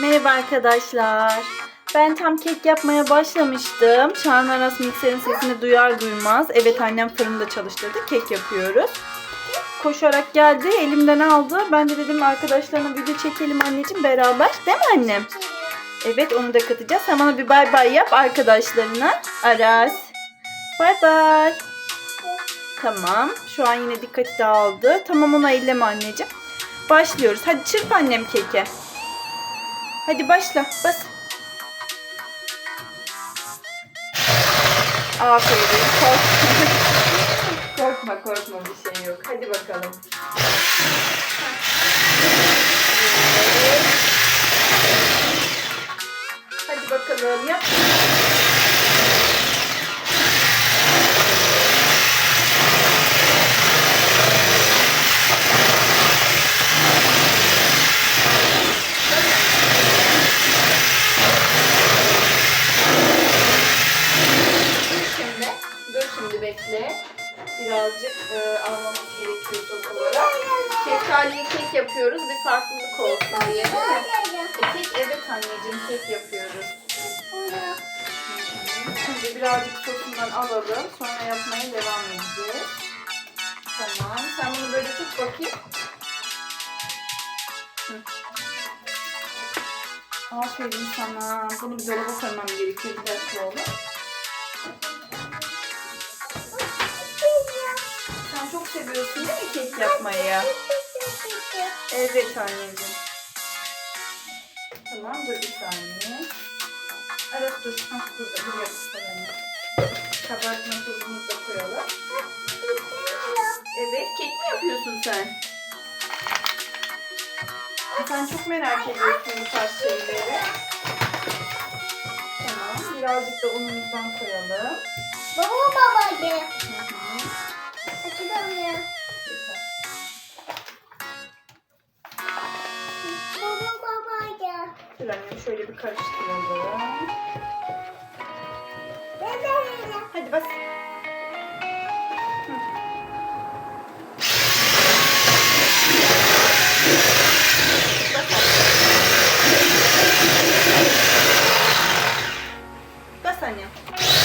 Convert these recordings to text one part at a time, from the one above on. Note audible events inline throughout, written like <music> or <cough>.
Merhaba arkadaşlar. Ben tam kek yapmaya başlamıştım. Şahan Aras mikserin sesini duyar duymaz. Evet annem fırında çalıştırdı. Kek yapıyoruz. Koşarak geldi. Elimden aldı. Ben de dedim arkadaşlarına video çekelim anneciğim beraber. Değil mi annem? Evet onu da katacağız. Sen bana bir bay bay yap arkadaşlarına. Aras. Bay bay. Tamam. Şu an yine dikkati dağıldı. Tamam onu elleme anneciğim. Başlıyoruz. Hadi çırp annem keke. Hadi başla. Bas. Aferin. Korkma. <laughs> korkma korkma bir şey yok. Hadi bakalım. Bekle. Birazcık e, almamız gerekiyor sos olarak. Şeftaliye kek yapıyoruz. Bir farklılık olsun diye değil? E, kek evet anneciğim kek yapıyoruz. Şimdi birazcık sosundan alalım. Sonra yapmaya devam edeceğiz. Tamam. Sen bunu böyle tut bakayım. Hı. Aferin sana. Bunu bir dolaba koymam gerekiyor. Bir dakika oğlum. Çok seviyorsun değil mi kek yapmayı? Evet anneciğim. Tamam dur bir saniye. Evet dur. Hah, burada buraya koyalım. Kabartma tozumuzu da koyalım. Evet kek mi yapıyorsun sen? Sen çok merak ediyorsun bu tarz şeyleri. Tamam birazcık da unumuzdan koyalım. Baba babacı. Ya. Yeter. Baba babacı. Dur annem şöyle bir karıştıralım. Hadi bas. Bas annem.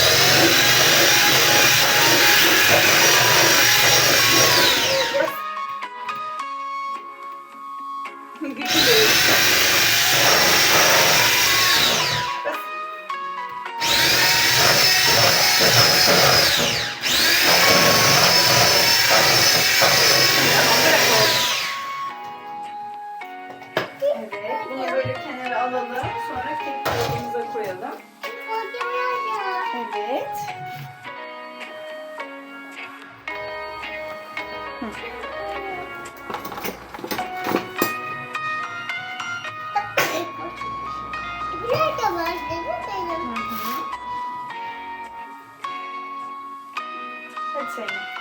Nerede var benim? Hı hı. Hadi Zeynep.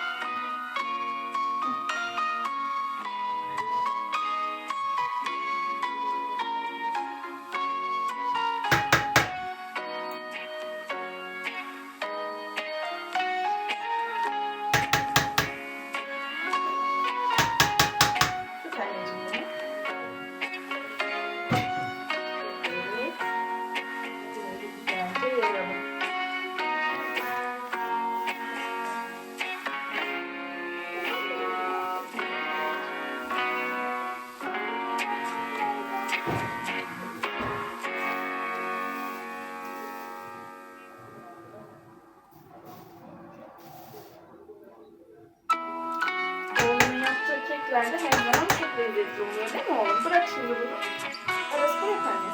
Şimdi bunu. Arası bırak anne.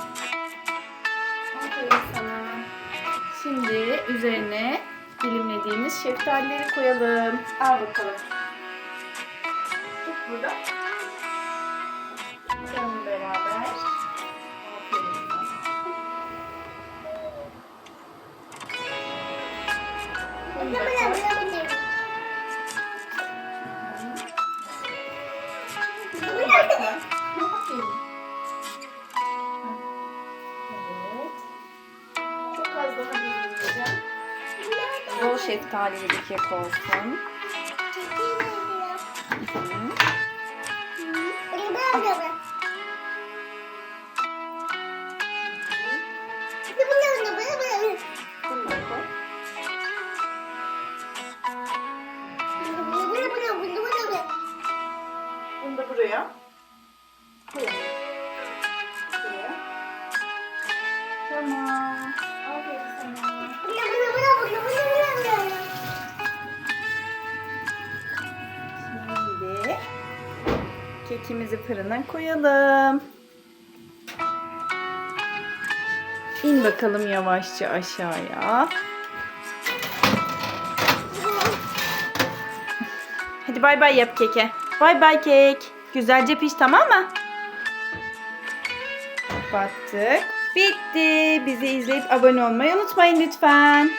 Aferin sana. Şimdi üzerine dilimlediğimiz şeftalileri koyalım. Al bakalım. Tut burada. Koyalım beraber. Aferin şeftalili bir kek olsun. Bunu da buraya. Buraya. Kekimizi fırına koyalım. İn bakalım yavaşça aşağıya. Hadi bay bay yap keke. Bay bay kek. Güzelce piş tamam mı? Kapattık. Bitti. Bizi izleyip abone olmayı unutmayın lütfen.